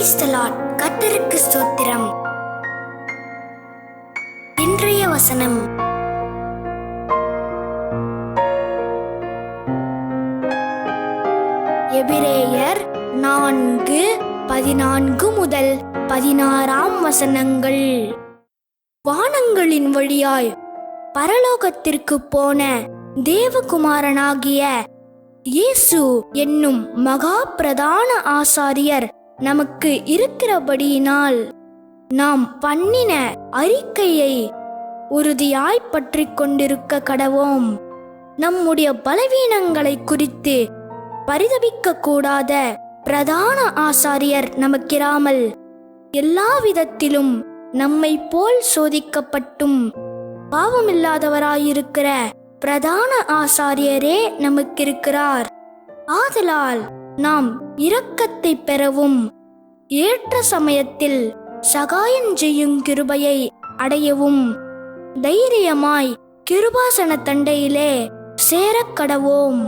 Praise the Lord கர்த்தருக்கு ஸ்தோத்திரம். இன்றைய வசனம். எபிரேயர் நான்கு பதினான்கு முதல் பதினாறாம் வசனங்கள். வானங்களின் வழியாய் பரலோகத்திற்கு போன தேவகுமாரனாகிய இயேசு என்னும் மகா பிரதான ஆசாரியர் நமக்கு இருக்கிறபடியினால் நாம் பண்ணின அறிக்கையை உறுதியாய் பற்றி கொண்டிருக்க கடவோம். நம்முடைய பலவீனங்களை குறித்து பரிதபிக்க கூடாத பிரதான ஆசாரியர் நமக்கிராமல் எல்லா விதத்திலும் நம்மை போல் சோதிக்கப்பட்டும் பாவமில்லாதவராயிருக்கிற பிரதான ஆசாரியரே நமக்கிருக்கிறார். ஆதலால் நாம் இரக்கத்தை பெறவும் ஏற்ற சமயத்தில் சகாயம் செய்யும் கிருபையை அடையவும் தைரியமாய் கிருபாசன தண்டையிலே சேரக் கடவோம்